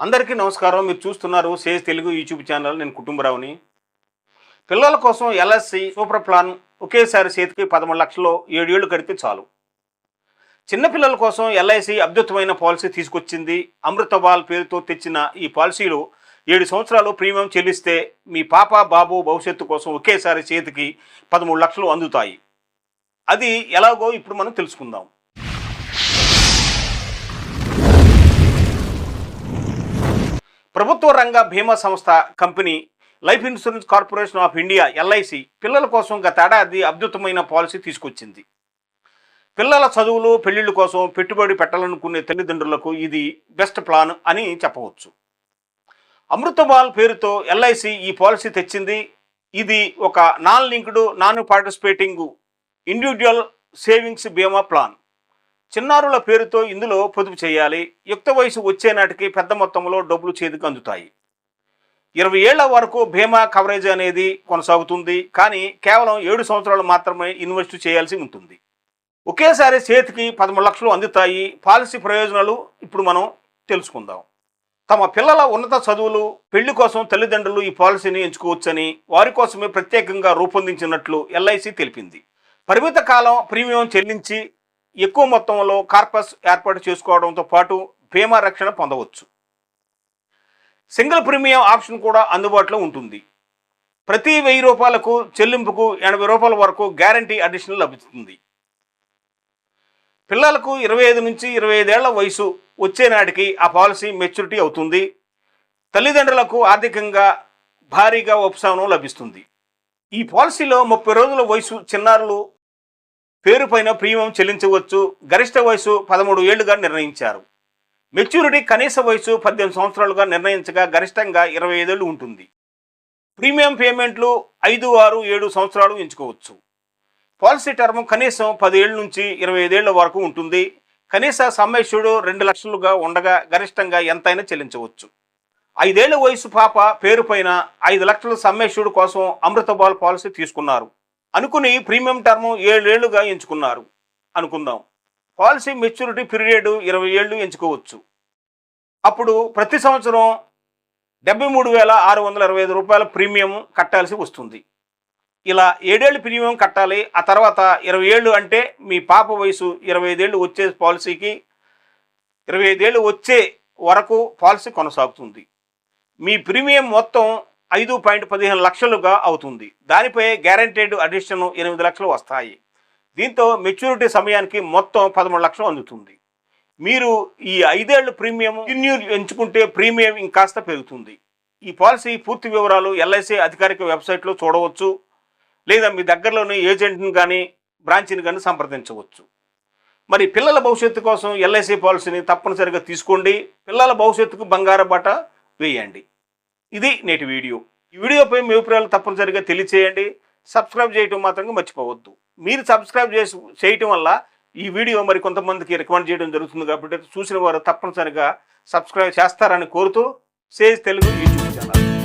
అందరికీ నమస్కారం. మీరు చూస్తున్నారు సేజ్ తెలుగు యూట్యూబ్ ఛానల్. నేను కుటుంబరావుని. పిల్లల కోసం ఎల్ఎస్సి సూపర్ ప్లాన్ ఒకేసారి చేతికి పదమూడు లక్షలు ఏడేళ్ళు కడితే చాలు. చిన్నపిల్లల కోసం ఎల్ఐసి అద్భుతమైన పాలసీ తీసుకొచ్చింది. అమృతబాల్ పేరుతో తెచ్చిన ఈ పాలసీలో ఏడు సంవత్సరాలు ప్రీమియం చెల్లిస్తే మీ పాప బాబు భవిష్యత్తు కోసం ఒకేసారి చేతికి పదమూడు లక్షలు అందుతాయి. అది ఎలాగో ఇప్పుడు మనం తెలుసుకుందాం. ప్రభుత్వ రంగ బీమా సంస్థ company life insurance corporation of India LIC పిల్లల కోసం గతేడాది అద్భుతమైన పాలసీ తీసుకొచ్చింది. పిల్లల చదువులు పెళ్ళిళ్ళ కోసం పెట్టుబడి పెట్టాలనుకునే తల్లిదండ్రులకు ఇది బెస్ట్ ప్లాన్ అని చెప్పవచ్చు. అమృతమాల్ పేరుతో ఎల్ఐసి ఈ పాలసీ తెచ్చింది. ఇది ఒక non linked non participating individual savings బీమా ప్లాన్. చిన్నారుల పేరుతో ఇందులో పొదుపు చేయాలి. యుక్త వయసు వచ్చే నాటికి పెద్ద మొత్తంలో డబ్బులు చేతికి అందుతాయి. ఇరవై ఏళ్ళ వరకు బీమా కవరేజ్ అనేది కొనసాగుతుంది. కానీ కేవలం ఏడు సంవత్సరాలు మాత్రమే ఇన్వెస్ట్ చేయాల్సి ఉంటుంది. ఒకేసారి చేతికి పదమూడు లక్షలు అందుతాయి. పాలసీ ప్రయోజనాలు ఇప్పుడు మనం తెలుసుకుందాం. తమ పిల్లల ఉన్నత చదువులు పెళ్ళి కోసం తల్లిదండ్రులు ఈ పాలసీని ఎంచుకోవచ్చని వారి కోసమే ప్రత్యేకంగా రూపొందించినట్లు ఎల్ఐసి తెలిపింది. పరిమిత కాలం ప్రీమియం చెల్లించి ఎక్కువ మొత్తంలో కార్పస్ ఏర్పాటు చేసుకోవడంతో పాటు బీమా రక్షణ పొందవచ్చు. సింగిల్ ప్రీమియం ఆప్షన్ కూడా అందుబాటులో ఉంటుంది. ప్రతి వెయ్యి రూపాయలకు చెల్లింపుకు ఎనభై రూపాయల వరకు గ్యారంటీ అడిషనల్ లభిస్తుంది. పిల్లలకు ఇరవై ఐదు నుంచి ఇరవై ఐదేళ్ళ వయసు వచ్చే నాటికి ఆ పాలసీ మెచ్యూరిటీ అవుతుంది. తల్లిదండ్రులకు ఆర్థికంగా భారీగా ఉపశమనం లభిస్తుంది. ఈ పాలసీలో ముప్పై రోజుల వయసు చిన్నారులు పేరుపైన ప్రీమియం చెల్లించవచ్చు. గరిష్ట వయసు పదమూడు ఏళ్ళుగా నిర్ణయించారు. మెచ్యూరిటీ కనీస వయసు పద్దెనిమిది సంవత్సరాలుగా నిర్ణయించగా గరిష్టంగా ఇరవై ఐదేళ్ళు ఉంటుంది. ప్రీమియం పేమెంట్లు ఐదు ఆరు ఏడు సంవత్సరాలు ఎంచుకోవచ్చు. పాలసీ టర్మ్ కనీసం పదేళ్ళ నుంచి ఇరవై ఐదేళ్ళ వరకు ఉంటుంది. కనీస సమ్మేషుడు రెండు లక్షలుగా ఉండగా గరిష్టంగా ఎంతైనా చెల్లించవచ్చు. ఐదేళ్ళ వయసు పాప పేరుపైన ఐదు లక్షల సమ్మేషుడు కోసం అమృతబాల్ పాలసీ తీసుకున్నారు. అనుకుని ప్రీమియం టర్మ్ ఏళ్ళేళ్ళుగా ఎంచుకున్నారు. అనుకుందాం. పాలసీ మెచ్యూరిటీ పీరియడ్ ఇరవై ఏళ్ళు ఎంచుకోవచ్చు. అప్పుడు ప్రతి సంవత్సరం డెబ్బై మూడు వేల ఆరు వందల ఇరవై ఐదు రూపాయల ప్రీమియం కట్టాల్సి వస్తుంది. ఇలా ఏడేళ్ళు ప్రీమియం కట్టాలి ఆ తర్వాత ఇరవై ఏళ్ళు అంటే మీ పాప వయసు ఇరవై ఐదేళ్ళు వచ్చే పాలసీకి ఇరవై ఐదేళ్ళు వచ్చే వరకు పాలసీ కొనసాగుతుంది. మీ ప్రీమియం మొత్తం ఐదు పాయింట్ పదిహేను లక్షలుగా అవుతుంది. దానిపై గ్యారంటీడ్ అడిషన్ ఎనిమిది లక్షలు వస్తాయి. దీంతో మెచ్యూరిటీ సమయానికి మొత్తం పదమూడు లక్షలు అందుతుంది. మీరు ఈ ఐదేళ్ళ ప్రీమియం రెన్యూ ఎంచుకుంటే ప్రీమియం ఇంకాస్త పెరుగుతుంది. ఈ పాలసీ పూర్తి వివరాలు ఎల్ఐసి అధికారిక వెబ్సైట్లో చూడవచ్చు. లేదా మీ దగ్గరలోని ఏజెంట్ని కానీ బ్రాంచ్ని కానీ సంప్రదించవచ్చు. మరి పిల్లల భవిష్యత్తు కోసం ఎల్ఐసి పాలసీని తప్పనిసరిగా తీసుకోండి. పిల్లల భవిష్యత్తుకు బంగారు బాట వేయండి. ఇది నేటి వీడియో. ఈ వీడియోపై మీ అభిప్రాయాలు తప్పనిసరిగా తెలియచేయండి. సబ్స్క్రైబ్ చేయటం మాత్రం మర్చిపోవద్దు. మీరు సబ్స్క్రైబ్ చేసి చేయటం వల్ల ఈ వీడియో మరి కొంతమందికి రికమెండ్ చేయడం జరుగుతుంది కాబట్టి చూసిన వారు తప్పనిసరిగా సబ్స్క్రైబ్ చేస్తారని కోరుతూ సేజ్ తెలుగు యూట్యూబ్ ఛానల్.